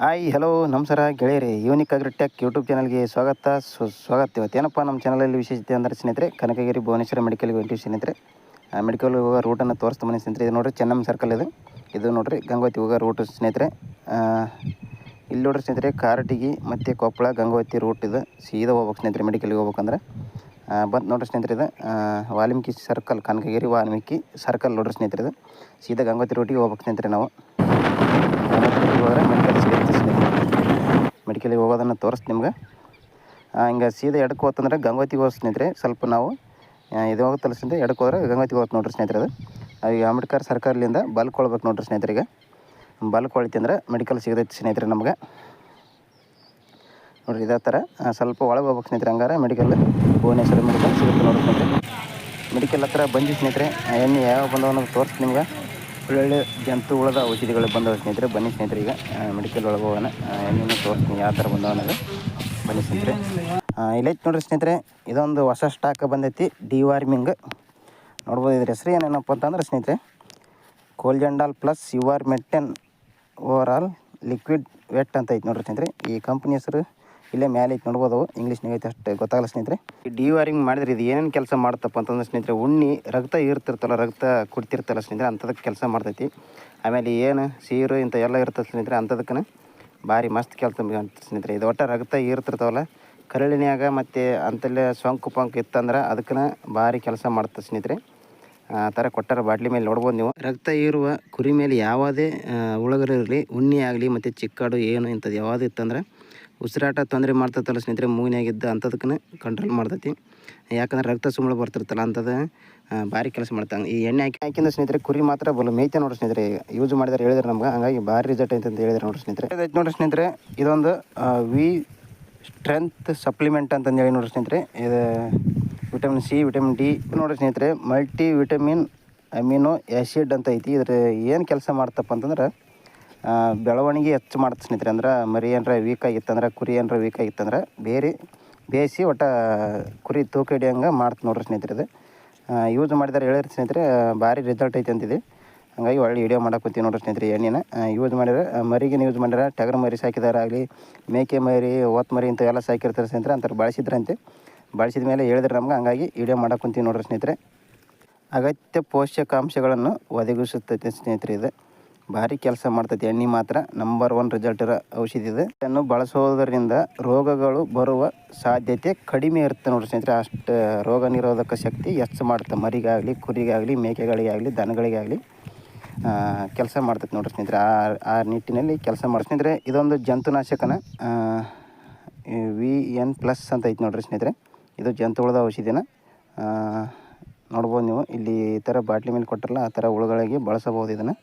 Hi hello ನಮಸ್ಕಾರ ಗೆಳೆಯರಿ unique agritech YouTube ಚಾನಲ್ಗೆ ಸ್ವಾಗತ. ಸ್ವಾಗತ ಇವತ್ತು. ಏನಪ್ಪ ನಮ್ಮ ಚಾನಲಲ್ಲಿ ವಿಶೇಷತೆ ಅಂದರೆ ಸ್ನೇಹಿತರೆ, ಕನಕಗಿರಿ ಭುವನೇಶ್ವರ ಮೆಡಿಕಲ್ಗೆ ಹೊಂಟಿವಿ ಸ್ನೇಹಿತರೆ. ಆ ಮೆಡಿಕಲ್ ಹೋಗೋ ರೂಟನ್ನು ತೋರಿಸ್ತಾ ಮನೆ ಸ್ನೇಹಿತರೆ. ಇದು ನೋಡಿರಿ ಚೆನ್ನಮ್ಮ ಸರ್ಕಲ್ ಇದು. ಇದು ನೋಡಿರಿ ಗಂಗಾವತಿ ಹೋಗೋ ರೂಟ್ ಸ್ನೇಹಿತರೆ. ಇಲ್ಲಿ ನೋಡ್ರಿ ಸ್ನೇಹಿತರೆ ಕಾರಟಗಿ ಮತ್ತು ಕೊಪ್ಪಳ ಗಂಗಾವತಿ ರೂಟ್ ಇದು. ಸೀದಾ ಹೋಗ್ಬೇಕು ಸ್ನೇಹಿತರೆ ಮೆಡಿಕಲ್ಗೆ ಹೋಗ್ಬೇಕಂದ್ರೆ. ಬಂತು ನೋಡಿರಿ ಸ್ನೇಹಿತರೆ ಇದು. ವಾಲ್ಮೀಕಿ ಸರ್ಕಲ್ ಕನಕಗಿರಿ ವಾಲ್ಮೀಕಿ ಸರ್ಕಲ್ ನೋಡಿರಿ ಸ್ನೇಹಿತರೆ ಇದು. ಸೀದಾ ಗಂಗಾವತಿ ರೂಟಿಗೆ ಹೋಗ್ಬೇಕು ಸ್ನೇಹಿತರೆ ನಾವು. ಹೋದ್ರೆ ಮೆಡಿಕಲ್ ಮೆಡಿಕಲಿಗೆ ಹೋಗೋದನ್ನು ತೋರಿಸ್ತು ನಿಮ್ಗೆ. ಹಿಂಗೆ ಸೀದಾ ಎಡಕ್ಕೆ ಹೋತಂದ್ರೆ ಗಂಗೋತಿಗೆ ಹೋಗಿ ಸ್ನೇಹಿತರೆ, ಸ್ವಲ್ಪ ನಾವು ಇದು ಹೋಗುತ್ತಲ್ಲ ಸ್ನೇಹಿತರೆ ಎಡಕ್ಕೆ ಹೋದ್ರೆ ಗಂಗೋತಿಗೆ ಹೋಗುತ್ತೆ ನೋಡ್ರಿ ಸ್ನೇಹಿತರೆ ಅದು. ಈಗ ಅಂಬೇಡ್ಕರ್ ಸರ್ಕಾರದಿಂದ ಬಲ್ಕೊಳ್ಬೇಕು ನೋಡ್ರಿ ಸ್ನೇಹಿತರಿಗೆ ಬಲ್ಕೊಳ್ತಿ ಅಂದ್ರೆ ಮೆಡಿಕಲ್ ಸಿಗತೈತಿ ಸ್ನೇಹಿತರೆ ನಮ್ಗೆ. ನೋಡ್ರಿ ಇದೇ ಥರ ಸ್ವಲ್ಪ ಒಳಗೆ ಹೋಗ್ಬೇಕು ಸ್ನೇಹಿತರೆ, ಹಂಗಾರೆ ಮೆಡಿಕಲ್ ಭುವನೇಶ್ವರ ಮೆಡಿಕಲ್ ಸಿಗುತ್ತೆ ನೋಡ್ರಿ ಮೆಡಿಕಲ್ ಹತ್ರ ಬಂದಿ ಸ್ನೇಹಿತರೆ ಎಣ್ಣೆ ಯಾವ ಬಂದವ ಅನ್ನೋದು ತೋರಿಸ್ತೀನಿ ನಿಮ್ಗೆ. ಒಳ್ಳೊಳ್ಳೆ ಜಂತು ಉಳದ ಔಷಧಿಗಳು ಬಂದವ ಸ್ನೇಹಿತರೆ. ಬನ್ನಿ ಸ್ನೇಹಿತರೆ, ಈಗ ಮೆಡಿಕಲ್ ಒಳಗೆ ಹೋಗೋಣ ಎಣ್ಣೆನ ತೋರಿಸ್ತೀನಿ ಯಾವ ಥರ ಬಂದವ ಅನ್ನೋದು ಬನ್ನಿ ಸ್ನೇಹಿತರೆ. ಇಲ್ಲೈತೆ ನೋಡ್ರಿ ಸ್ನೇಹಿತರೆ, ಇದೊಂದು ಹೊಸ ಸ್ಟಾಕ್ ಬಂದೈತಿ ಡಿವಾರ್ಮಿಂಗ್ ನೋಡ್ಬೋದು ಇದ್ರ ಹೆಸರು ಏನೇನಪ್ಪ ಅಂತಂದ್ರೆ ಸ್ನೇಹಿತರೆ ಕೋಲ್ಜಂಡಾಲ್ ಪ್ಲಸ್ ಯುವರ್ ಮೆಟ್ಟೆನ್ ಓವರ್ ಆಲ್ ಲಿಕ್ವಿಡ್ ವೆಟ್ ಅಂತ ಐತೆ ನೋಡ್ರಿ ಸ್ನೇಹಿತರೆ. ಈ ಕಂಪ್ನಿ ಹೆಸರು ಇಲ್ಲೇ ಮೇಲೆ ಐತೆ ನೋಡ್ಬೋದು ಇಂಗ್ಲೀಷ್ನಾಗ ಐತೆ ಅಷ್ಟು. ಗೊತ್ತಾಗಲ್ಲ ಸ್ನೇಹಿತರೆ. ಈ ಡಿವಾರಿಂಗ್ ಮಾಡಿದ್ರೆ ಇದು ಏನೇನು ಕೆಲಸ ಮಾಡ್ತಪ್ಪ ಅಂತಂದ್ರೆ ಸ್ನೇಹಿತರೆ, ಉಣ್ಣಿ ರಕ್ತ ಇರ್ತಿರ್ತಲ್ಲ, ರಕ್ತ ಕುಡ್ತಿರ್ತಲ್ಲ ಸ್ನೇಹಿತರೆ ಅಂಥದಕ್ಕೆ ಕೆಲಸ ಮಾಡ್ತೈತಿ. ಆಮೇಲೆ ಏನು ಸೀರು ಇಂಥ ಎಲ್ಲ ಇರ್ತದೆ ಸ್ನೇಹಿತರೆ ಅಂಥದಕ್ಕೆ ಭಾರಿ ಮಸ್ತ್ ಕೆಲಸ ಸ್ನೇಹಿತರೆ. ಇದು ಒಟ್ಟು ರಕ್ತ ಇರ್ತಿರ್ತಾವಲ್ಲ, ಕರಳಿನ್ಯಾಗ ಮತ್ತು ಅಂತಲ್ಲೇ ಸೊಂಕು ಪಂಕು ಇತ್ತಂದ್ರೆ ಅದಕ್ಕೆ ಭಾರಿ ಕೆಲಸ ಮಾಡ್ತದೆ ಸ್ನೇಹಿತರೆ. ಆ ಥರ ಕೊಟ್ಟಾರ ಬಾಟ್ಲಿ ಮೇಲೆ ನೋಡ್ಬೋದು ನೀವು. ರಕ್ತ ಇರುವ ಕುರಿ ಮೇಲೆ ಯಾವುದೇ ಉಳಗರಿರಲಿ, ಉಣ್ಣೆ ಆಗಲಿ ಮತ್ತು ಚಿಕ್ಕಾಡು ಏನು ಇಂಥದ್ದು ಯಾವುದು ಇತ್ತಂದ್ರೆ ಉಸಿರಾಟ ತೊಂದರೆ ಮಾಡ್ತೈತಲ್ಲ ಸ್ನೇಹಿತರೆ ಮೂಗಿನಾಗಿದ್ದ ಅಂಥದಕ್ಕೆ ಕಂಟ್ರೋಲ್ ಮಾಡ್ತೈತಿ. ಯಾಕಂದ್ರೆ ರಕ್ತ ಸುಮ್ಮಳು ಬರ್ತಿರ್ತಲ್ಲ ಅಂಥದ್ದು ಭಾರಿ ಕೆಲಸ ಮಾಡ್ತಾನೆ ಈ ಎಣ್ಣೆ ಹಾಕಿ ಹಾಕಿಂದ ಸ್ನೇಹಿತರೆ, ಕುರಿ ಮಾತ್ರ ಬಲು ಮೇಯ್ತೆ ನೋಡ್ರಿ ಸ್ನೇಹಿತರೆ. ಯೂಸ್ ಮಾಡಿದ್ರೆ ಹೇಳಿದ್ರೆ ನಮ್ಗೆ. ಹಂಗಾಗಿ ಭಾರಿ ರಿಸಲ್ಟ್ ಐತೆ ಅಂತ ಹೇಳಿದ್ರೆ ನೋಡ್ರಿ ಸ್ನೇಹಿತರೆ. ನೋಡ್ರಿ ಸ್ನೇಹಿತರೆ, ಇದೊಂದು ವಿ ಸ್ಟ್ರೆಂತ್ ಸಪ್ಲಿಮೆಂಟ್ ಅಂತಂದು ಹೇಳಿ ನೋಡ್ರಿ ಸ್ನೇಹಿತರೆ. ಇದು ವಿಟಮಿನ್ ಸಿ ವಿಟಮಿನ್ ಡಿ ನೋಡ್ರಿ ಸ್ನೇಹಿತರೆ ಮಲ್ಟಿ ವಿಟಮಿನ್ ಅಮಿನೋ ಆ್ಯಸಿಡ್ ಅಂತ ಐತಿ. ಇದ್ರ ಏನು ಕೆಲಸ ಮಾಡ್ತಪ್ಪ ಅಂತಂದ್ರೆ ಬೆಳವಣಿಗೆ ಹೆಚ್ಚು ಮಾಡ್ತ ಸ್ನೇಹಿತರೆ, ಅಂದ್ರೆ ಮರಿ ಏನರ ವೀಕ್ ಆಗಿತ್ತಂದ್ರೆ, ಕುರಿ ಏನರ ವೀಕ್ ಆಗಿತ್ತಂದ್ರೆ ಬೇರೆ ಬೇಯಿಸಿ ಒಟ್ಟು ಕುರಿ ತೂಕ ಹಿಡಿಯಂಗೆ ಮಾಡ್ತು ನೋಡ್ರಿ ಸ್ನೇಹಿತರೆ ಇದು. ಯೂಸ್ ಮಾಡಿದಾರೆ ಹೇಳಿರಿ ಸ್ನೇಹಿತರೆ, ಭಾರಿ ರಿಸಲ್ಟ್ ಐತೆ ಅಂತಿದೆ ಹಂಗಾಗಿ ಒಳ್ಳೆ ವಿಡಿಯೋ ಮಾಡಕ್ಕೆ ನೋಡ್ರಿ ಸ್ನೇಹಿತರೆ ಎಣ್ಣೆನ. ಯೂಸ್ ಮಾಡಿದ್ರೆ ಮರಿಗಿನ ಮರಿಗೆ ಯೂಸ್ ಮಾಡಿದ್ರೆ ಟಗರ್ ಮರಿ ಸಾಕಿದಾರಾಗಲಿ, ಮೇಕೆ ಮರಿ ಓತ್ ಮರಿ ಇಂಥವೆಲ್ಲ ಸಾಕಿರ್ತಾರೆ ಸ್ನೇಹಿತರೆ ಅಂತಾರೆ ಬಳಸಿದ್ರಂತೆ. ಬಳಸಿದ ಮೇಲೆ ಹೇಳಿದ್ರೆ ನಮ್ಗೆ, ಹಂಗಾಗಿ ವಿಡಿಯೋ ಮಾಡಕ್ಕೆ ನೋಡ್ರಿ ಸ್ನೇಹಿತರೆ. ಅಗತ್ಯ ಪೋಷಕಾಂಶಗಳನ್ನು ಒದಗಿಸುತ್ತೈತೆ ಸ್ನೇಹಿತರೆ ಇದು. ಭಾರಿ ಕೆಲಸ ಮಾಡ್ತೈತಿ. ಎಣ್ಣೆ ಮಾತ್ರ ನಂಬರ್ ಒನ್ ರಿಸಲ್ಟ್ ಇರೋ ಔಷಧಿ ಇದೆ. ಇದನ್ನು ಬಳಸೋದರಿಂದ ರೋಗಗಳು ಬರುವ ಸಾಧ್ಯತೆ ಕಡಿಮೆ ಇರುತ್ತೆ ನೋಡ್ರಿ ಸ್ನೇಹಿತರೆ. ಅಷ್ಟು ರೋಗ ನಿರೋಧಕ ಶಕ್ತಿ ಹೆಚ್ಚು ಮಾಡುತ್ತೆ. ಮರಿಗಾಗಲಿ, ಕುರಿಗಾಗಲಿ, ಮೇಕೆಗಳಿಗಾಗಲಿ, ದನಗಳಿಗಾಗಲಿ ಕೆಲಸ ಮಾಡ್ತೈತೆ ನೋಡ್ರಿ ಸ್ನೇಹಿತರೆ. ಆ ಆ ನಿಟ್ಟಿನಲ್ಲಿ ಕೆಲಸ ಮಾಡಿ ಸ್ನೇಹಿತರೆ, ಇದೊಂದು ಜಂತುನಾಶಕನ ವಿ ಎನ್ ಪ್ಲಸ್ ಅಂತ ಐತೆ ನೋಡ್ರಿ ಸ್ನೇಹಿತರೆ. ಇದು ಜಂತು ಹುಳದ ಔಷಧಿನ ನೋಡ್ಬೋದು ನೀವು. ಇಲ್ಲಿ ಈ ಥರ ಬಾಟ್ಲಿ ಮೇಲೆ ಕೊಟ್ಟರಲ್ಲ, ಆ ಥರ ಹುಳುಗಳಿಗೆ ಬಳಸಬಹುದು ಇದನ್ನು.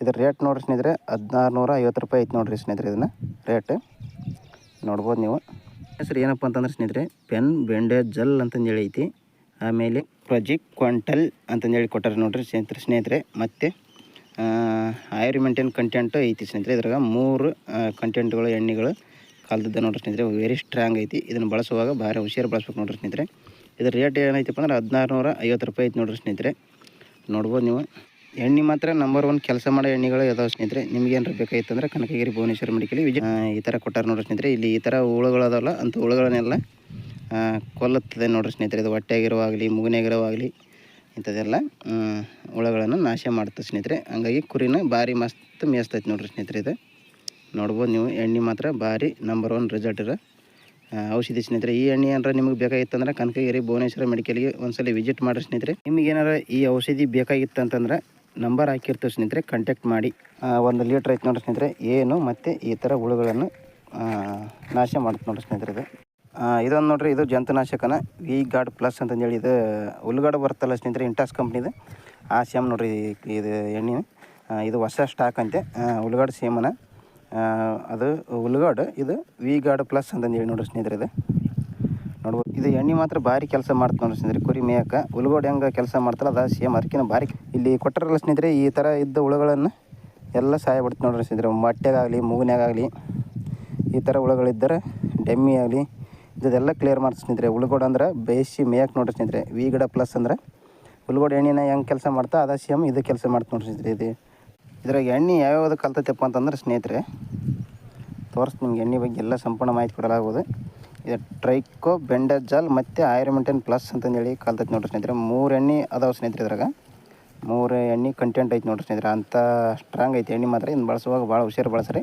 ಇದ್ರ ರೇಟ್ ನೋಡ್ರಿ ಸ್ನೇಹಿತರೆ ಹದಿನಾರು ನೂರ ಐವತ್ತು ರೂಪಾಯಿ ಐತೆ ನೋಡಿರಿ ಸ್ನೇಹಿತರೆ ಇದನ್ನು ರೇಟ್ ನೋಡ್ಬೋದು ನೀವು. ಹೆಸರು ಏನಪ್ಪ ಅಂತಂದ್ರೆ ಸ್ನೇಹಿತರೆ, ಪೆನ್, ಬೆಂಡೆ, ಜಲ್ ಅಂತಂದೇಳಿ ಐತಿ. ಆಮೇಲೆ ಪ್ರೊಜಿಕ್ ಕ್ವಾಂಟಲ್ ಅಂತಂದೇಳಿ ಕೊಟ್ಟಾರೆ ನೋಡ್ರಿ ಸ್ನೇಹಿತರೆ ಸ್ನೇಹಿತರೆ. ಮತ್ತು ಆಯುರ್ಮೆಂಟೇನ್ ಕಂಟೆಂಟು ಐತಿ ಸ್ನೇಹಿತರೆ. ಇದ್ರಾಗ ಮೂರು ಕಂಟೆಂಟ್ಗಳು ಎಣ್ಣೆಗಳು ಕಲ್ತಿದ್ದ ನೋಡ್ರಿ ಸ್ನೇಹಿತರೆ. ವೆರಿ ಸ್ಟ್ರಾಂಗ್ ಐತಿ. ಇದನ್ನು ಬಳಸುವಾಗ ಭಾರಿ ಹುಷಾರು ಬಳಸ್ಬೇಕು ನೋಡ್ರಿ ಸ್ನೇಹಿತರೆ. ಇದ್ರ ರೇಟ್ ಏನೈತಪ್ಪ ಅಂದ್ರೆ ಹದಿನಾರು ನೂರ ಐವತ್ತು ರೂಪಾಯಿ ಐತಿ ನೋಡ್ರಿ ಸ್ನೇಹಿತರೆ. ನೋಡ್ಬೋದು ನೀವು. ಎಣ್ಣೆ ಮಾತ್ರ ನಂಬರ್ ಒನ್ ಕೆಲಸ ಮಾಡೋ ಎಣ್ಣೆಗಳು ಇದಾವೆ ಸ್ನೇಹಿತರೆ ನಿಮ್ಗೆ ಏನಾರ ಬೇಕಾಗಿತ್ತು ಅಂದ್ರೆ ಕನಕಗಿರಿ ಭುವನೇಶ್ವರ ಮೆಡಿಕಲ್ ವಿಜಯ ಈ ಥರ ಕೊಟ್ಟಾರೆ ನೋಡ್ರಿ ಸ್ನೇಹಿತರೆ. ಇಲ್ಲಿ ಈ ಥರ ಹುಳುಗಳದಲ್ಲ ಅಂತ ಹುಳುಗಳನ್ನೆಲ್ಲ ಕೊಲ್ಲುತ್ತದೆ ನೋಡ್ರಿ ಸ್ನೇಹಿತರೆ. ಇದು ಹೊಟ್ಟೆಗಿರುವಾಗಲಿ ಮೂಗಿನಾಗಿರುವಾಗಲಿ, ಇಂಥದ್ದೆಲ್ಲ ಹುಳುಗಳನ್ನು ನಾಶ ಮಾಡುತ್ತೆ ಸ್ನೇಹಿತರೆ. ಹಂಗಾಗಿ ಕುರಿನ ಭಾರಿ ಮಸ್ತ್ ಮೇಯಿಸ್ತೈತೆ ನೋಡ್ರಿ ಸ್ನೇಹಿತರೆ ಇದು. ನೋಡ್ಬೋದು ನೀವು, ಎಣ್ಣೆ ಮಾತ್ರ ಭಾರಿ ನಂಬರ್ ಒನ್ ರಿಸಲ್ಟ್ ಇರೋ ಔಷಧಿ ಸ್ನೇಹಿತರೆ. ಈ ಎಣ್ಣೆ ಏನಾರ ನಿಮಗೆ ಬೇಕಾಗಿತ್ತಂದ್ರೆ ಕನಕಗಿರಿ ಭುವನೇಶ್ವರ ಮೆಡಿಕಲ್ಗೆ ಒಂದ್ಸಲ ವಿಸಿಟ್ ಮಾಡಿರಿ ಸ್ನೇಹಿತರೆ. ನಿಮಗೆ ಏನಾರ ಈ ಔಷಧಿ ಬೇಕಾಗಿತ್ತು ಅಂತಂದ್ರೆ ನಂಬರ್ ಹಾಕಿರ್ತೀವಿ ಸ್ನೇಹಿತರೆ ಕಾಂಟ್ಯಾಕ್ಟ್ ಮಾಡಿ. ಒಂದು ಲೀಟ್ರ್ ಐತೆ ನೋಡಿ ಸ್ನೇಹಿತರೆ, ಏನು ಮತ್ತು ಈ ಥರ ಹುಳುಗಳನ್ನು ನಾಶ ಮಾಡುತ್ತೆ ನೋಡಿ ಸ್ನೇಹಿತರೆ ಇದು. ಇದೊಂದು ನೋಡ್ರಿ, ಇದು ಜಂತುನಾಶಕನ ವಿ ಗಾರ್ಡ್ ಪ್ಲಸ್ ಅಂತಂದೇಳಿ ಇದು ಹುಲ್ಗಾಡು ಬರ್ತಲ್ಲ ಸ್ನೇಹಿತರೆ ಇಂಟಾಸ್ ಕಂಪ್ನಿದು ಆ ಸೇಮ್ ನೋಡ್ರಿ, ಇದು ಎಣ್ಣೆ. ಇದು ಹೊಸ ಸ್ಟಾಕ್ ಅಂತೆ. ಹುಲ್ಗಾಡು ಸೇಮನ. ಅದು ಹುಲ್ಗಾಡು, ಇದು ವಿ ಗಾರ್ಡ್ ಪ್ಲಸ್ ಅಂತಂದೇಳಿ ನೋಡ್ರಿ ಸ್ನೇಹಿತರೆ ಇದು. ನೋಡ್ಬೋದು. ಇದು ಎಣ್ಣೆ ಮಾತ್ರ ಭಾರಿ ಕೆಲಸ ಮಾಡ್ತು ನೋಡಿ ಸ್ನೇಹಿತರೆ, ಕುರಿ ಮೇಯಕ. ಹುಲ್ಗೋಡು ಹೆಂಗೆ ಕೆಲಸ ಮಾಡ್ತಲ್ಲ, ಅದು ಸೇಮ್ ಅದಕ್ಕಿಂತ ಭಾರಿ. ಇಲ್ಲಿ ಕೊಟ್ಟರಲ್ಲ ಸ್ನೇಹಿತರೆ, ಈ ಥರ ಇದ್ದ ಹುಳುಗಳನ್ನು ಎಲ್ಲ ಸಹಾಯ ಬಿಡ್ತು ನೋಡ್ರಿ ಸ್ನೇಹಿತರೆ. ಮೊಟ್ಟೆಗಾಗಲಿ ಮೂಗಿನಾಗಲಿ ಈ ಥರ ಹುಳುಗಳಿದ್ದರೆ ಡೆಮ್ಮಿ ಆಗಲಿ, ಇದೆಲ್ಲ ಕ್ಲಿಯರ್ ಮಾಡ್ತು ಸ್ನೇಹಿತರೆ. ಹುಳುಗೋಡು ಅಂದ್ರೆ ಬೇಯಿಸಿ ಮೇಯಕ್ಕೆ ನೋಡ್ರಿ ಸ್ನೇಹಿತರೆ. ವಿ ಗಿಡ ಪ್ಲಸ್ ಅಂದ್ರೆ ಹುಲ್ಗೋಡು ಎಣ್ಣೆನ ಹೆಂಗೆ ಕೆಲಸ ಮಾಡ್ತಾ ಅದ ಸೇಮ್ ಇದು ಕೆಲಸ ಮಾಡ್ತು ನೋಡ್ರಿ ಸ್ನೇಹಿತರೆ. ಇದು ಇದ್ರಾಗ ಎಣ್ಣೆ ಯಾವ್ಯಾವ್ದು ಕಲ್ತೈತಪ್ಪ ಅಂತಂದ್ರೆ ಸ್ನೇಹಿತರೆ ತೋರಿಸ್ ನಿಮ್ಗೆ ಎಣ್ಣೆ ಬಗ್ಗೆ ಎಲ್ಲ ಸಂಪೂರ್ಣ ಮಾಹಿತಿ ಕೊಡಲಾಗುವುದು ಇದು ಟ್ರೈಕೋ, ಬೆಂಡಜಾಲ್ ಮತ್ತು ಆಯುರ್ಮೆಂಟನ್ ಪ್ಲಸ್ ಅಂತಂದೇಳಿ ಕಲ್ತೈತೆ ನೋಡ್ರಿ ಸ್ನೇಹಿತರೆ. ಮೂರು ಎಣ್ಣೆ ಅದಾವೆ ಸ್ನೇಹಿತರೆ ಇದ್ರಾಗ. ಮೂರು ಎಣ್ಣೆ ಕಂಟೆಂಟ್ ಐತೆ ನೋಡ್ರಿ ಸ್ನೇಹಿತರೆ. ಅಂಥ ಸ್ಟ್ರಾಂಗ್ ಐತೆ ಎಣ್ಣೆ ಮಾತ್ರ. ಇನ್ನು ಬಳಸುವಾಗ ಭಾಳ ಹುಷಾರು ಬಳಸ್ರಿ.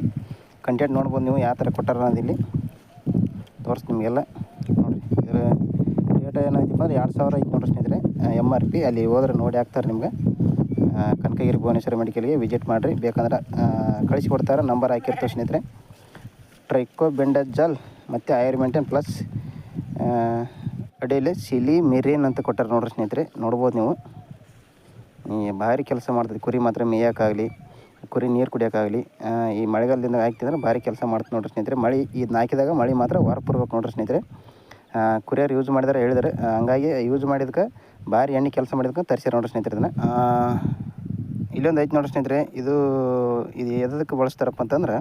ಕಂಟೆಂಟ್ ನೋಡ್ಬೋದು ನೀವು ಯಾವ ಥರ ಕೊಟ್ಟಾರ ಅನ್ನೋದಿಲ್ಲಿ ತೋರಿಸ್ ನಿಮಗೆಲ್ಲ. ನೋಡಿರಿ. ಇದರ ರೇಟ್ ಏನಾಯ್ತಪ್ಪ ಅಂದ್ರೆ ಎರಡು ಸಾವಿರ ಐತೆ ನೋಡ್ರಿ ಸ್ನೇಹಿತರೆ. ಎಂ ಆರ್ ಪಿ ಅಲ್ಲಿ ಹೋದ್ರೆ ನೋಡಿ ಹಾಕ್ತಾರೆ ನಿಮ್ಗೆ. ಕನಕಗಿರಿ ಭುವನೇಶ್ವರ ಮೆಡಿಕಲ್ಗೆ ವಿಸಿಟ್ ಮಾಡಿರಿ. ಬೇಕಂದ್ರೆ ಕಳಿಸಿ ಕೊಡ್ತಾರೆ. ನಂಬರ್ ಹಾಕಿರ್ತೀವಿ ಸ್ನೇಹಿತರೆ. ಟ್ರೈಕೋ, ಬೆಂಡಜಾಲ್ ಮತ್ತು ಆಯುರ್ಮೆಂಟನ್ ಪ್ಲಸ್ ಅಡಿಯಲ್ಲಿ ಸಿಲಿ ಮಿರೇನ್ ಅಂತ ಕೊಟ್ಟಾರೆ ನೋಡ್ರಿ ಸ್ನೇಹಿತರೆ. ನೋಡ್ಬೋದು ನೀವು. ಭಾರಿ ಕೆಲಸ ಮಾಡ್ತದೆ. ಕುರಿ ಮಾತ್ರ ಮೇಯೋಕ್ಕಾಗಲಿ, ಕುರಿ ನೀರು ಕುಡಿಯೋಕ್ಕಾಗಲಿ ಈ ಮಳೆಗಾಲದಿಂದ ಹಾಕ್ತಿದ್ರೆ ಭಾರಿ ಕೆಲಸ ಮಾಡ್ತದೆ ನೋಡ್ರಿ ಸ್ನೇಹಿತರೆ. ಮಳೆ ಇದನ್ನ ಹಾಕಿದಾಗ ಮಳೆ ಮಾತ್ರ ಹೊರಪುರ್ಬೇಕು ನೋಡ್ರಿ ಸ್ನೇಹಿತರೆ. ಕುರಿಯರ್ ಯೂಸ್ ಮಾಡಿದಾರೆ, ಹೇಳಿದ್ರೆ. ಹಂಗಾಗಿ ಯೂಸ್ ಮಾಡಿದಕ್ಕೆ ಭಾರಿ ಎಣ್ಣೆ ಕೆಲಸ ಮಾಡಿದಕ್ಕೆ ತರಿಸ್ಯಾರ ನೋಡ್ರಿ ಸ್ನೇಹಿತರೆ ಇದನ್ನು. ಇಲ್ಲೊಂದು ಐತೆ ನೋಡ್ರಿ ಸ್ನೇಹಿತರೆ. ಇದು ಇದು ಎದಕ್ಕೆ ಬಳಸ್ತಾರಪ್ಪ ಅಂತಂದ್ರೆ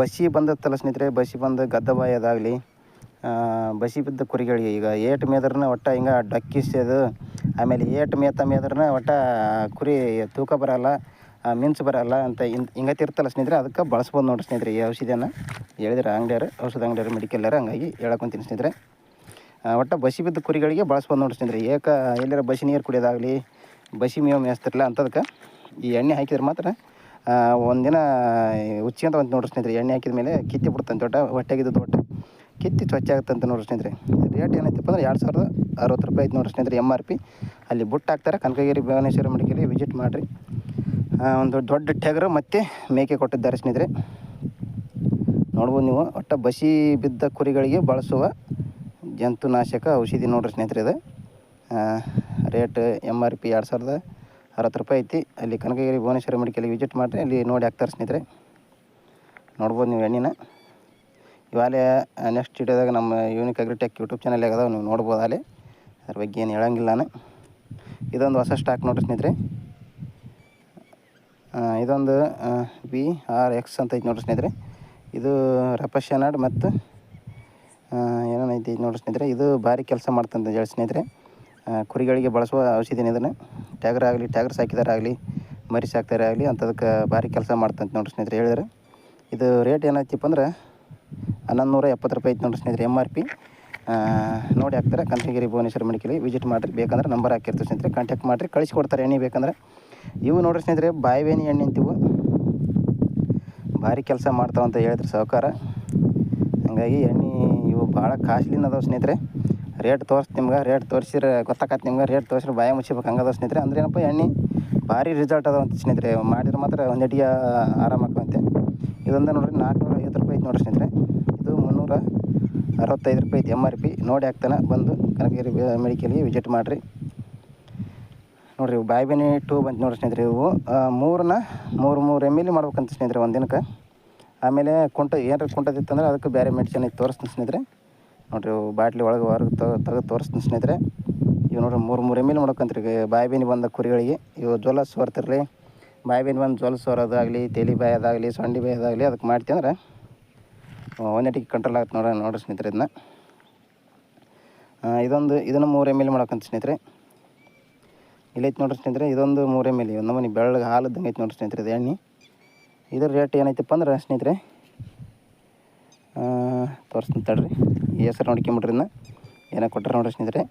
ಬಸಿ ತಲ ಸ್ನೇಹಿತರೆ ಬಸಿ ಬಂದು ಗದ್ದ ಬಾಯದಾಗಲಿ ಬಸಿ ಬಿದ್ದ ಕುರಿಗಳಿಗೆ ಈಗ ಏಟ್ ಮೇದ್ರನ್ನ ಒಟ್ಟು ಹಿಂಗೆ ಡಕ್ಕಿಸೋದು ಆಮೇಲೆ ಏಟ್ ಮೇತ ಮೇದ್ರನ್ನ ಒಟ್ಟು ಕುರಿ ತೂಕ ಬರಲ್ಲ ಮಿಂಚು ಬರಲ್ಲ ಅಂತ ಹಿಂಗೆ ತಿರ್ತಲ್ಲ ಸ್ನೇಹಿತರೆ, ಅದಕ್ಕೆ ಬಳಸ್ಬೋದು ನೋಡಿರಿ ಸ್ನೇಹಿತರೆ ಈ ಔಷಧಿಯನ್ನು. ಹೇಳಿದ್ರೆ ಅಂಗಡಿಯವರು ಔಷಧ ಅಂಗಡಿಯವರು ಮೆಡಿಕಲ್ಲರು ಹಂಗಾಗಿ ಹೇಳಕೊಂತೀನಿ ಸ್ನೇಹಿತರೆ. ಒಟ್ಟ ಬಸಿ ಬಿದ್ದ ಕುರಿಗಳಿಗೆ ಬಳಸ್ಬೋದು ನೋಡಿರಿ ಸ್ನೇಹಿತರೆ, ಏಕ ಎಲ್ಲರ ಬಸಿ ನೀರು ಕುಡಿಯೋದಾಗಲಿ ಬಸಿ ಮೇವು ಮೇಯಿಸ್ತಿರಲ್ಲ ಅಂಥದಕ್ಕೆ ಈ ಎಣ್ಣೆ ಹಾಕಿದ್ರೆ ಮಾತ್ರ ಒಂದಿನ ಹುಚ್ಚಿ ಅಂತ ಒಂದು ನೋಡ್ರಿ ಸ್ನೇಹಿತರೆ, ಎಣ್ಣೆ ಹಾಕಿದ ಮೇಲೆ ಕಿತ್ತಿ ಬಿಡ್ತಾನೆ ಒಟ್ಟು ಹೊಟ್ಟೆಗಿದ್ದು ಒಟ್ಟು ಕಿತ್ತಿ ಸ್ವಚ್ಛ ಆಗುತ್ತಂತ ನೋಡ್ರಿ ಸ್ನೇಹಿತರೆ. ರೇಟ್ ಏನೈತಪ್ಪ ಅಂದ್ರೆ ಎರಡು ಸಾವಿರದ ಅರವತ್ತು ರೂಪಾಯಿ ಐತೆ ನೋಡ್ರಿ ಸ್ನೇಹಿತರೆ ಎಂ ಆರ್ ಪಿ ಅಲ್ಲಿ ಬುಟ್ಟು ಹಾಕ್ತಾರೆ, ಕನಕಗಿರಿ, ಭುವನೇಶ್ವರ ಮಡಿಕೇರಿ ವಿಸಿಟ್ ಮಾಡಿರಿ. ಒಂದು ದೊಡ್ಡ ಟೆಗರು ಮತ್ತು ಮೇಕೆ ಕೊಟ್ಟಿದ್ದಾರೆ ಸ್ನೇಹಿತರೆ. ನೋಡ್ಬೋದು ನೀವು, ಒಟ್ಟು ಬಸಿ ಬಿದ್ದ ಕುರಿಗಳಿಗೆ ಬಳಸುವ ಜಂತುನಾಶಕ ಔಷಧಿ ನೋಡ್ರಿ ಸ್ನೇಹಿತರೆ ಇದು. ರೇಟ್ ಎಂ ಆರ್ ಪಿ ಎರಡು ಸಾವಿರದ ಅರವತ್ತು ರೂಪಾಯಿ ಐತಿ. ಅಲ್ಲಿ ಕನಕಗಿರಿ, ಭುವನೇಶ್ವರ ಮಡಿಕೆಯಲ್ಲಿ ವಿಸಿಟ್ ಮಾಡಿರಿ ಅಲ್ಲಿ ನೋಡಿ ಹಾಕ್ತಾರೆ ಸ್ನೇಹಿತರೆ. ನೋಡ್ಬೋದು ನೀವು ಎಣ್ಣೆನ ಇವಾಗಲೇ ನೆಕ್ಸ್ಟ್ ವಿಡಿಯೋದಾಗ ನಮ್ಮ ಯೂನಿಕ್ ಅಗ್ರಿಟೆಕ್ ಯೂಟ್ಯೂಬ್ ಚಾನಲ್ ಅದಾವೆ ನೀವು ನೋಡ್ಬೋದು ಅಲ್ಲಿ. ಅದ್ರ ಬಗ್ಗೆ ಏನು ಹೇಳಂಗಿಲ್ಲ ನಾನು. ಇದೊಂದು ಹೊಸ ಸ್ಟಾಕ್ ನೋಡಿರಿ ಸ್ನೇಹಿತರೆ. ಇದೊಂದು ಬಿ ಆರ್ ಎಕ್ಸ್ ಅಂತ ಐತಿ ನೋಡಿರಿ ಸ್ನೇಹಿತರೆ. ಇದು ರಪಶನಾಡ್ ಮತ್ತು ಏನೇನೈತಿ ನೋಡಿರಿ ಸ್ನೇಹಿತರೆ. ಇದು ಭಾರಿ ಕೆಲಸ ಮಾಡ್ತಂತ ಹೇಳಿ ಸ್ನೇಹಿತರೆ. ಕುರಿಗಳಿಗೆ ಬಳಸುವ ಔಷಧಿನ ಇದನ್ನು. ಟ್ಯಾಗರ್ ಆಗಲಿ, ಟ್ಯಾಗರ್ ಸಾಕಿದಾರಾಗಲಿ, ಮರಿ ಸಾಕ್ತಾರೆ ಆಗಲಿ ಅಂಥದಕ್ಕೆ ಭಾರಿ ಕೆಲಸ ಮಾಡ್ತಂತ ನೋಡಿ ಸ್ನೇಹಿತರೆ, ಹೇಳಿದ್ರೆ. ಇದು ರೇಟ್ ಏನಾಯ್ತಿಪ್ಪ ಅಂದ್ರೆ ಹನ್ನೊಂದು ನೂರ ಎಪ್ಪತ್ತು ರೂಪಾಯಿ ಐತೆ ನೋಡಿ ಸ್ನೇಹಿತರೆ ಎಂ ಆರ್ ಪಿ ನೋಡಿ ಹಾಕ್ತಾರೆ, ಕನಕಗಿರಿ, ಭುವನೇಶ್ವರ ಮೆಡಿಕಲ್ಗೆ ವಿಸಿಟ್ ಮಾಡಿರಿ. ಬೇಕಂದ್ರೆ ನಂಬರ್ ಹಾಕಿರ್ತೀವಿ ಸ್ನೇಹಿತರೆ ಕಾಂಟ್ಯಾಕ್ಟ್ ಮಾಡಿರಿ, ಕಳಿಸ್ಕೊಡ್ತಾರೆ ಎಣ್ಣೆ ಬೇಕಂದ್ರೆ. ಇವು ನೋಡ್ರಿ ಸ್ನೇಹಿತರೆ, ಬಾಯಿಬೇನಿ ಎಣ್ಣೆ ಅಂತೀವು. ಭಾರಿ ಕೆಲಸ ಮಾಡ್ತಾವಂತ ಹೇಳಿದ್ರು ಸಹಕಾರ ಹಂಗಾಗಿ ಎಣ್ಣೆ ಇವು ಭಾಳ ಕಾಸ್ಟ್ಲಿನ ಅದಾವೆ ಸ್ನೇಹಿತರೆ. ರೇಟ್ ತೋರಿಸಿ ನಿಮ್ಗೆ, ರೇಟ್ ತೋರಿಸಿದ್ರೆ ಗೊತ್ತಾಕತ್ತೆ ನಿಮ್ಗೆ, ರೇಟ್ ತೋರಿಸಿದ್ರೆ ಬಾಯ ಮುಚ್ಚಿಬೇಕು ಹಂಗದ ಸ್ನೇಹಿತರೆ. ಅಂದ್ರೆ ಏನಪ್ಪ, ಎಣ್ಣೆ ಭಾರಿ ರಿಸಲ್ಟ್ ಅದಾವಂತ ಸ್ನೇಹಿತರೆ. ಮಾಡಿದ್ರೆ ಮಾತ್ರ ಒಂದೆಟಿಗೆ ಆರಾಮಾಕಂತೆ ಇದೊಂದು ನೋಡ್ರಿ ನಾಲ್ಕುನೂರ ಐವತ್ತು ರೂಪಾಯಿ ಐತೆ ನೋಡ್ರಿ ಸ್ನೇಹಿತರೆ. ಇದು ಮುನ್ನೂರ ಅರವತ್ತೈದು ರೂಪಾಯಿ ಐತೆ ಎಂ ಆರ್ ಪಿ ನೋಡಿ ಹಾಕ್ತಾನೆ ಬಂದು ಕನಕಗಿರಿ ಮೆಡಿಕಲ್ಗೆ ವಿಸಿಟ್ ಮಾಡಿರಿ. ನೋಡಿರಿ, ಇವು ಬಾಯಿ ಬೆನೆ ಟೂ ಬಂತು ನೋಡಿರಿ ಸ್ನೇಹಿತರೆ ಇವು. ಮೂರನ್ನ ಮೂರು ಮೂರು ಎಂ ಎಲ್ ಮಾಡ್ಬೇಕಂತ ಸ್ನೇಹಿತರೆ ಒಂದು ದಿನಕ್ಕೆ. ಆಮೇಲೆ ಕುಂಟ, ಏನಾರ ಕುಂಟದಿತ್ತಂದ್ರೆ ಅದಕ್ಕೆ ಬೇರೆ ಮೆಡಿಸಿನ್ ಐತೆ ತೋರಿಸ್ತೀನಿ ಸ್ನೇಹಿತರೆ. ನೋಡಿರಿ ಬಾಟ್ಲಿ ಒಳಗೆ ಹೊರಗೆ ತೆಗೆದು ತೋರಿಸ್ತೀನಿ ಸ್ನೇಹಿತರೆ. ಇವು ನೋಡ್ರಿ ಮೂರು ಮೂರು ಎಂ ಎಲ್ ಮಾಡ್ಬೇಕಂತ್ರಿ ಈಗ. ಬಾಯಿ ಬೇನಿ ಬಂದ ಕುರಿಗಳಿಗೆ. ಇವು ಜ್ವಲ ಸೋರ್ತಿರಲಿ. ಬಾಯಿ ಬೇನಿ ಬಂದು ಜ್ವಲ ಸೋರೋದಾಗಲಿ, ತೇಲಿ ಬಾಯೋದಾಗಲಿ ಸೊಂಡಿ ಬಾಯೋದಾಗಲಿ ಅದಕ್ಕೆ ಮಾಡ್ತೀವಿ ಅಂದ್ರೆ ಒಂದೇಟಿಗೆ ಕಂಟ್ರೋಲ್ ಆಗುತ್ತೆ ನೋಡ್ರಿ ನೋಡ್ರಿ ಸ್ನೇಹಿತರೆ ಇದನ್ನ. ಇದೊಂದು, ಇದನ್ನು ಮೂರು ಎಂ ಎಲ್ ಮಾಡ್ಬೇಕಂತ ಸ್ನೇಹಿತರೆ. ಇಲ್ಲೈತೆ ನೋಡ್ರಿ ಸ್ನೇಹಿತರೆ, ಇದೊಂದು ಮೂರು ಎಂ ಎಲ್ ಒಂದು ಬೆಳ್ಳಗೆ ಹಾಲದ್ದಂಗೆ ಐತೆ ನೋಡ್ರಿ ಸ್ನೇಹಿತರೆ, ಇದು ಎಣ್ಣೆ. ಇದ್ರ ರೇಟ್ ಏನೈತಪ್ಪ ಅಂದ್ರೆ ಸ್ನೇಹಿತರೆ ತೋರಿಸ್ತೀನಿ ತಡ್ರಿ. ಹೆಸರು ನೋಡ್ಕೊಂಬಿಡ್ರಿ ಇದನ್ನ ಏನೋ ಕೊಟ್ಟರೆ ನೋಡ್ರಿ ಸ್ನೇಹಿತರೆ.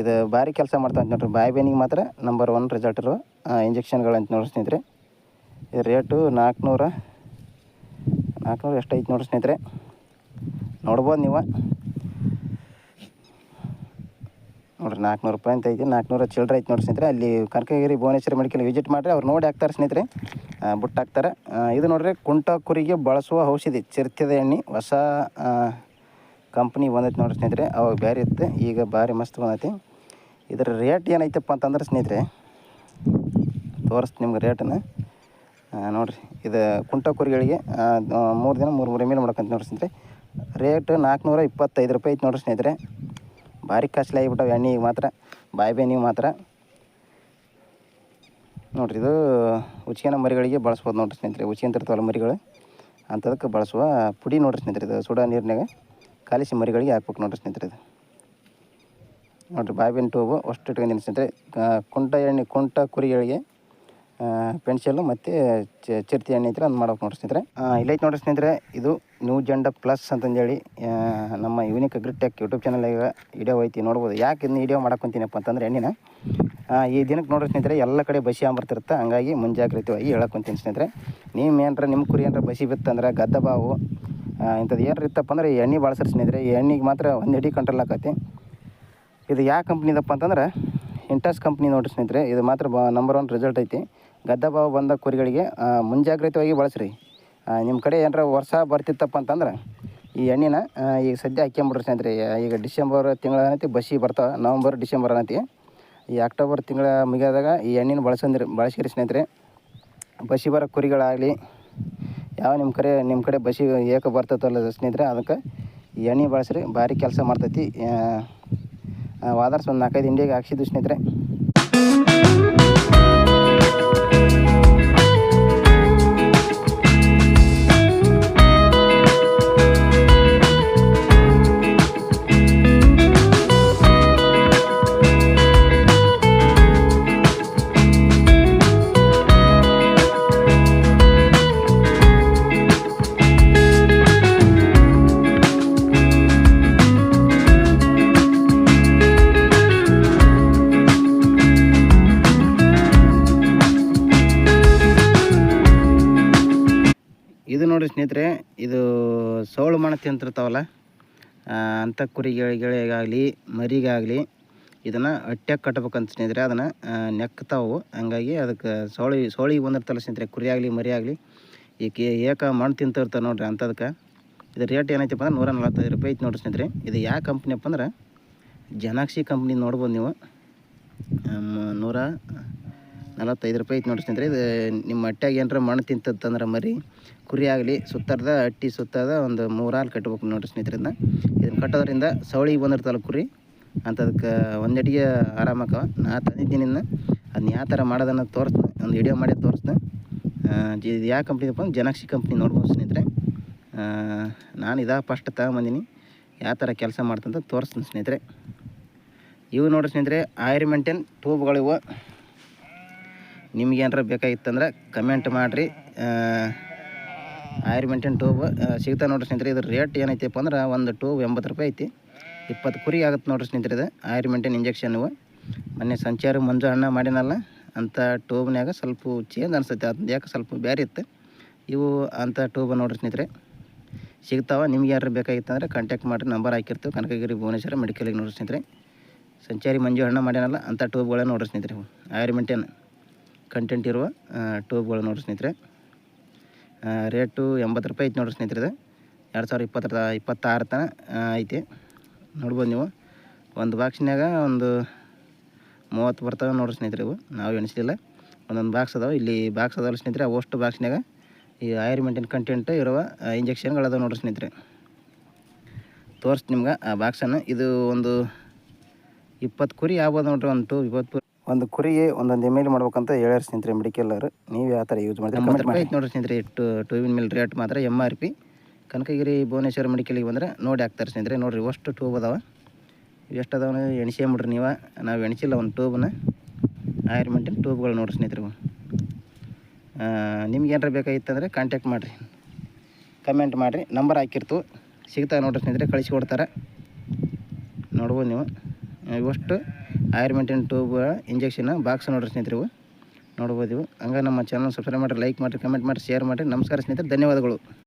ಇದು ಭಾರಿ ಕೆಲಸ ಮಾಡ್ತಾ ಅಂತ ನೋಡ್ರಿ. ಬಾಯಿ ಬೇನಿಗೆ ಮಾತ್ರ ನಂಬರ್ ಒನ್ ರಿಸಲ್ಟ್ ಇಂಜೆಕ್ಷನ್ಗಳು ಅಂತ ನೋಡ್ರಿ ಸ್ನೇಹಿತರೆ. ಇದು ರೇಟು ನಾಲ್ಕುನೂರ ನಾಲ್ಕುನೂರ ಎಷ್ಟು ಐತೆ ನೋಡ್ರಿ ಸ್ನೇಹಿತರೆ. ನೋಡ್ಬೋದು ನೀವು. ನೋಡ್ರಿ ನಾಲ್ಕುನೂರು ರೂಪಾಯಿ ಅಂತ ಐತಿ. ನಾಲ್ಕುನೂರ ಚಿಲ್ಲರೆ ಐತೆ ನೋಡಿ ಸ್ನೇಹಿತರೆ. ಅಲ್ಲಿ ಕನಕಗಿರಿ, ಭುವನೇಶ್ವರ ಮೆಡಿಕಲ್ ವಿಸಿಟ್ ಮಾಡಿರಿ. ಅವ್ರು ನೋಡಿ ಹಾಕ್ತಾರೆ ಸ್ನೇಹಿತರೆ. ಆ, ಬುಟ್ಟು ಹಾಕ್ತಾರೆ ಇದು ನೋಡ್ರಿ ಕುಂಟ ಕುರಿಗೆ ಬಳಸುವ ಔಷಧಿ ಚಿರ್ತಿದ ಎಣ್ಣೆ ಹೊಸ ಕಂಪ್ನಿ ಬಂದೈತೆ ನೋಡ್ರಿ ಸ್ನೇಹಿತರೆ. ಅವಾಗ ಬೇರೆ ಇತ್ತು ಈಗ ಭಾರಿ ಮಸ್ತ್ ಬಂದೈತಿ. ಇದರ ರೇಟ್ ಏನೈತಪ್ಪ ಅಂತಂದ್ರೆ ಸ್ನೇಹಿತರೆ ತೋರಿಸ್ತೀನಿ ನಿಮ್ಗೆ ರೇಟನ್ನು ನೋಡಿರಿ ಇದು ಕುಂಟ ಕುರಿಗಳಿಗೆ ಮೂರು ದಿನ ಮೂರು ಮೂರು ಎಂ ಎಲ್ ಮಾಡ್ಕೊಂತ ನೋಡ್ರಿ ಸ್ನೇಹಿತರೆ. ರೇಟ್ ನಾಲ್ಕುನೂರ ಇಪ್ಪತ್ತೈದು ರೂಪಾಯಿ ಐತೆ ನೋಡ್ರಿ ಸ್ನೇಹಿತರೆ. ಭಾರಿ ಕಾಸ್ಟ್ಲಿ ಆಗಿಬಿಟ್ಟವೆ ಈಗ ಮಾತ್ರ ಬಾಯಿ ಬೇನಿಗೆ ಮಾತ್ರ. ನೋಡ್ರಿ, ಇದು ಉಚ್ಚಿನ ಮರಿಗಳಿಗೆ ಬಳಸ್ಬೋದು ನೋಡ್ರಿ ಸ್ನೇಹಿತರೆ ಉಚ್ಚಿಂತಿರ್ತಾವಲ್ಲ ಮರಿಗಳು. ಅಂಥದಕ್ಕೆ ಬಳಸುವ ಪುಡಿ ನೋಡ್ರಿ ಸ್ನೇಹಿತರೆ, ಇದು ಸುಡಾ ನೀರಿನಾಗ ಕಾಲಿಸಿ ಮರಿಗಳಿಗೆ ಹಾಕ್ಬೇಕು ನೋಡ್ರಿ ಸ್ನೇಹಿತರೆ ಇದು. ನೋಡಿರಿ ಬಾಯಿ ಬೆನ್ ಟೂಬು ಅಷ್ಟು ಇಟ್ಕೊಂಡಿನಿ ಸ್ನೇಹಿತರೆ. ಕುಂಟ ಎಣ್ಣೆ, ಕುಂಟ ಕುರಿಗಳಿಗೆ ಪೆನ್ಸಿಲ್ಲು ಮತ್ತು ಚಿರ್ತಿ ಎಣ್ಣೆ ಐತ್ರಿ ಅದು ಮಾಡ್ಬೇಕು ನೋಡ್ರಿ ಸ್ನೇಹಿತರೆ. ಇಲ್ಲೈತೆ ನೋಡ್ರಿ ಸ್ನೇಹಿತರೆ, ಇದು ನ್ಯೂ ಜೆಂಡ ಪ್ಲಸ್ ಅಂತಂದೇಳಿ ನಮ್ಮ ಯೂನಿಕ್ ಅಗ್ರಿಟೆಕ್ ಯೂಟ್ಯೂಬ್ ಚಾನಲ್ ಈಗ ವಿಡಿಯೋ ಐತಿ ನೋಡ್ಬೋದು. ಯಾಕೆ ಇದನ್ನ ವಿಡಿಯೋ ಮಾಡಕೊಂತೀನಪ್ಪ ಅಂತಂದ್ರೆ ಎಣ್ಣಿನ ಈ ದಿನಕ್ಕೆ ನೋಡ್ರಿ ಸ್ನೇಹಿತರೆ, ಎಲ್ಲ ಕಡೆ ಬಸಿ ಅಂಬರ್ತಿರುತ್ತೆ ಹಂಗಾಗಿ ಮುಂಜಾಗ್ರತೆಯಾಗಿ ಹೇಳಕ್ಕೊಂತೀನಿ ಸ್ನೇಹಿತರೆ. ನಿಮ್ಮ ಏನಾರ ನಿಮ್ಮ ಕುರಿ ಏನಾರ ಬಸಿ ಬಿತ್ತಂದ್ರೆ ಗದ್ದ ಬಾವು ಇಂಥದ್ದು ಏನಾರ ಇತ್ತಪ್ಪ ಅಂದ್ರೆ ಎಣ್ಣೆ ಬಳಸ್ರಿ ಸ್ನೇಹಿತರೆ. ಈ ಎಣ್ಣೆಗೆ ಮಾತ್ರ ಒಂದು ಎಡಿ ಕಂಟ್ರೋಲ್ ಆಕತಿ ಇದು ಯಾವ ಕಂಪ್ನಿದಪ್ಪ ಅಂತಂದ್ರೆ ಇಂಟಸ್ ಕಂಪ್ನಿ ನೋಡ್ರಿ ಸ್ನೇಹಿತರೆ. ಇದು ಮಾತ್ರ ನಂಬರ್ ಒನ್ ರಿಸಲ್ಟ್ ಐತಿ. ಗದ್ದ ಬಾವು ಬಂದ ಕುರಿಗಳಿಗೆ ಮುಂಜಾಗ್ರತೆಯಾಗಿ ಬಳಸ್ರಿ. ನಿಮ್ಮ ಕಡೆ ಏನಾರ ವರ್ಷ ಬರ್ತಿತ್ತಪ್ಪ ಅಂತಂದ್ರೆ, ಈ ಎಣ್ಣೆನ ಈಗ ಸದ್ಯ ಹಾಕ್ಯಂಬಿಡ್ರಿ ಸ್ನೇಹಿತರೆ. ಈಗ ಡಿಸೆಂಬರ್ ತಿಂಗಳ ಏನೈತಿ ಬಸಿ ಬರ್ತಾವೆ. ನವಂಬರ್, ಡಿಸೆಂಬರ್ ಅನ್ನತಿ. ಈ ಅಕ್ಟೋಬರ್ ತಿಂಗಳ ಮುಗಿಯಾದಾಗ ಈ ಎಣ್ಣೆನ ಬಳಸಂದ್ರಿ ಬಳಸಿರಿ ಸ್ನೇಹಿತರೆ. ಬಸಿ ಬರೋ ಕುರಿಗಳಾಗಲಿ, ಯಾವ ನಿಮ್ಮ ಕಡೆ ನಿಮ್ಮ ಕಡೆ ಬಸಿ ಏಕ ಬರ್ತೈತಲ್ಲ ಸ್ನೇಹಿತರೆ, ಅದಕ್ಕೆ ಈ ಎಣ್ಣೆ ಬಳಸ್ರಿ, ಭಾರಿ ಕೆಲಸ ಮಾಡ್ತೈತಿ. ವಾದರ್ಸ್ ಒಂದು ನಾಲ್ಕೈದು ಇಂಡಿಯಾಗೆ ಹಾಕ್ಸಿದ್ದು ಸ್ನೇಹಿತರೆ. ನೋಡಿರಿ ಸ್ನೇಹಿತರೆ ಇದು ಸೋಳು ಮಣ ತಿಂತಿರ್ತಾವಲ್ಲ ಆ, ಅಂಥ ಕುರಿಗಳಿಗಾಗಲಿ ಮರಿಗಾಗಲಿ ಇದನ್ನು ಅಟ್ಟ್ಯಾಗ ಕಟ್ಬೇಕಂತ ಸ್ನೇಹಿತರೆ ಅದನ್ನು ನೆಕ್ತಾವು. ಹಂಗಾಗಿ ಅದಕ್ಕೆ ಸೌಳಿ ಸೋಳಿಗೆ ಬಂದಿರ್ತಲ್ಲ ಸ್ನೇಹಿತರೆ ಕುರಿ ಆಗಲಿ ಮರಿ ಆಗಲಿ ಈಕೆ ಏಕ ಮಣ್ಣು ತಿಂತಿರ್ತಾರೆ ನೋಡ್ರಿ ಅಂಥದಕ್ಕೆ. ಇದು ರೇಟ್ ಏನೈತಪ್ಪ ಅಂದ್ರೆ ನೂರ ನಲ್ವತ್ತೈದು ರೂಪಾಯಿ ಐತೆ ನೋಡ್ರಿ ಸ್ನೇಹಿತರೆ. ಇದು ಯಾವ ಕಂಪ್ನಿಯಪ್ಪ ಅಂದ್ರೆ? ಜನಾಕ್ಷಿ ಕಂಪ್ನಿ ನೋಡ್ಬೋದು ನೀವು. ನೂರ ನಲವತ್ತೈದು ರೂಪಾಯಿ ಐತೆ ನೋಡಿ ಸ್ನೇಹಿತರೆ, ಇದು ನಿಮ್ಮ ಹಟ್ಟಿಯಾಗ ಏನಾರ ಮಣ್ಣು ತಿಂತದಂದ್ರೆ ಮರಿ, ಕುರಿ ಆಗಲಿ, ಸುತ್ತರ್ದ ಅಟ್ಟಿ ಸುತ್ತದ ಒಂದು ಮೂರಾಲು ಕಟ್ಬೇಕು ನೋಡಿ ಸ್ನೇಹಿತರೆ ಇದನ್ನ. ಕಟ್ಟೋದ್ರಿಂದ ಸವಳಿಗೆ ಬಂದಿರ್ತಲ್ಲ ಕುರಿ, ಅಂಥದಕ್ಕೆ ಒಂದೆಟಿಗೆ ಆರಾಮಾಕವ ನಾ ತಂದಿದ್ದೀನಿ ಅದನ್ನ ಯಾವ ಥರ ಮಾಡೋದನ್ನು ತೋರಿಸ್ತೀನಿ, ಒಂದು ವಿಡಿಯೋ ಮಾಡಿ ತೋರಿಸ್ತೀನಿ. ಇದು ಯಾವ ಕಂಪ್ನಿದಪ್ಪ ಜನಾಕ್ಷಿ ಕಂಪ್ನಿ ನೋಡ್ಬೋದು ಸ್ನೇಹಿತರೆ. ನಾನು ಇದಾ ಫಸ್ಟ್ ತಗೊಂಬಂದೀನಿ. ಯಾವ ಥರ ಕೆಲಸ ಮಾಡ್ತಂತ ತೋರಿಸ್ತೀನಿ ಸ್ನೇಹಿತರೆ. ಇವು ನೋಡಿ ಸ್ನೇಹಿತರೆ ಆಯಿರ್ ಮೇಂಟೈನ್ ಟ್ಯೂಬ್ಗಳಿವು ನಿಮ್ಗೆ ಏನಾರ ಬೇಕಾಗಿತ್ತಂದ್ರೆ ಕಮೆಂಟ್ ಮಾಡಿರಿ. ಆಯಿರ್ ಟೂಬ್ ಸಿಗ್ತಾ ನೋಡ್ರಿ ಸ್ನೇಹಿತರೆ, ಇದ್ರ ರೇಟ್ ಏನೈತಿಪ್ಪ ಅಂದ್ರೆ ಒಂದು ಟೂಬ್ ಎಂಬತ್ತು ರೂಪಾಯಿ ಐತಿ. ಇಪ್ಪತ್ತು ಕುರಿ ಆಗುತ್ತೆ ನೋಡ್ರಿ ಸ್ನೇಹಿತರೆ ಇದು ಆಯಿರ್ ಮೇಂಟೈನ್ ಇಂಜೆಕ್ಷನ್ ಮೊನ್ನೆ ಸಂಚಾರ ಮಂಜು ಅಣ್ಣ ಮಾಡಿನಲ್ಲ, ಅಂಥ ಟೂಬ್ನಾಗ ಸ್ವಲ್ಪ ಚೇಂಜ್ ಅನ್ಸುತ್ತೆ ಅದು ಯಾಕೆ ಸ್ವಲ್ಪ ಬೇರೆ ಇತ್ತು. ಇವು ಅಂಥ ಟೂಬ್ ನೋಡ್ರಿ ಸ್ನೇಹಿತರೆ, ಸಿಗ್ತಾವ ನಿಮ್ಗೆ ಯಾರು ಬೇಕಾಗಿತ್ತಂದ್ರೆ ಕಾಂಟ್ಯಾಕ್ಟ್ ಮಾಡಿರಿ ನಂಬರ್ ಹಾಕಿರ್ತೀವಿ, ಕನಕಗಿರಿ, ಭುವನೇಶ್ವರ ಮೆಡಿಕಲಿಗೆ ನೋಡ್ರಿ ಸ್ನೇಹಿತರೆ. ಸಂಚಾರಿ ಮಂಜು ಅಣ್ಣ ಮಾಡ್ಯಾನಲ್ಲ ಅಂಥ ಟೂಬ್ಗಳೇ ನೋಡ್ರಿ ಸ್ನೇಹಿತರೆ ಇವು ಆಯಿರ್ ಮೇಂಟೈನ್ ಕಂಟೆಂಟ್ ಇರುವ ಟ್ಯೂಬ್ಗಳು ನೋಡಿರಿ ಸ್ನೇಹಿತರೆ. ರೇಟು ಎಂಬತ್ತು ರೂಪಾಯಿ ಐತೆ ನೋಡಿರಿ ಸ್ನೇಹಿತರೆ ಇದು. ಎರಡು ಸಾವಿರ ಇಪ್ಪತ್ತರ ಇಪ್ಪತ್ತಾರು ತನ ಆ, ಐತಿ. ನೋಡ್ಬೋದು ನೀವು. ಒಂದು ಬಾಕ್ಸ್ನ್ಯಾಗ ಒಂದು ಮೂವತ್ತು ಬರ್ತವೆ ನೋಡಿರಿ ಸ್ನೇಹಿತರೆ ಇವು. ನಾವು ಎಣಿಸಲಿಲ್ಲ. ಒಂದೊಂದು ಬಾಕ್ಸ್ ಅದಾವೆ. ಇಲ್ಲಿ ಬಾಕ್ಸ್ ಅದಾವಲ್ಲ ಸ್ನೇಹಿತರೆ ಅವಷ್ಟು ಬಾಕ್ಸ್ನಾಗ ಈ ಆಯಿರ್ ಮೇಂಟೈನ್ ಕಂಟೆಂಟ್ ಇರುವ ಇಂಜೆಕ್ಷನ್ಗಳು ಅದಾವೆ ನೋಡ್ರಿ ಸ್ನೇಹಿತರೆ. ತೋರಿಸ್ತೀನಿ ನಿಮ್ಗೆ ಆ ಬಾಕ್ಸನ್ನು ಇದು ಒಂದು ಇಪ್ಪತ್ತು ಕುರಿ ಆಗ್ಬೋದು ನೋಡಿರಿ ಒಂದು ಟು ಇಪ್ಪತ್ತು ಒಂದು ಕುರಿಗೆ ಒಂದೊಂದು ಎಂ ಎಲ್ ಮಾಡ್ಬೇಕಂತ ಹೇಳ್ಯಾರ ಸ್ನೇಹಿತರೆ ಮೆಡಿಕಲ್ಲರು ನೀವು ಯಾವ ಥರ ಯೂಸ್ ಮಾಡ್ತೀರಿ? ಐತೆ ನೋಡ್ರಿ ಸ್ನೇಹಿತರೆ ಟು ಟೂ ವಿನ್ ಮಿಲ್ ರೇಟ್ ಮಾತ್ರ M R P Kanakagiri Bhuvaneshwara ಮೆಡಿಕಲಿಗೆ ಬಂದರೆ ನೋಡಿ ಹಾಕ್ತಾರೆ ಸ್ನೇಹಿತರೆ ನೋಡಿರಿ ಅಷ್ಟು ಟ್ಯೂಬ್ ಅದಾವೆ. ಎಷ್ಟು ಅದಾವ ಬಿಡ್ರಿ ನೀವು. ನಾವು ಎಣಿಸಿಲ್ಲ ಒಂದು ಟ್ಯೂಬನ್ನ ಆಯುರ್ಮೆಂಟಿನ ಟೂಬ್ಗಳು ಟ್ಯೂಬ್ಗಳು ಸ್ನೇಹಿತರು. ಸ್ನೇಹಿತರೆ ನಿಮ್ಗೆ ಏನಾರ ಬೇಕಾಗಿತ್ತಂದರೆ ಕಾಂಟ್ಯಾಕ್ಟ್ ಮಾಡಿರಿ. ಕಮೆಂಟ್ ಮಾಡಿರಿ. ನಂಬರ್ ಹಾಕಿರ್ತು. ಸಿಗ್ತಾವೆ ನೋಡಿರಿ ಸ್ನೇಹಿತರೆ ಕಳಿಸಿ ಕೊಡ್ತಾರೆ. ನೋಡ್ಬೋದು ನೀವು. ಇವಷ್ಟು ಆಯಿರ್ ಮೆಂಟೈನ್ ಟ್ಯೂಬ್ ಇಂಜೆಕ್ಷನ್ ಬಾಕ್ಸ್ ನೋಡ್ರಿ ಸ್ನೇಹಿತರೆ ನೋಡ್ಬೋದು ಇವು. ಹಂಗೆ ನಮ್ಮ ಚಾನಲ್ ಸಬ್ಸ್ಕ್ರೈಬ್ ಮಾಡಿರಿ ಲೈಕ್ ಮಾಡಿರಿ ಕಮೆಂಟ್ ಮಾಡಿರಿ ಶೇರ್ ಮಾಡಿರಿ. ನಮಸ್ಕಾರ ಸ್ನೇಹಿತರೆ, ಧನ್ಯವಾದಗಳು.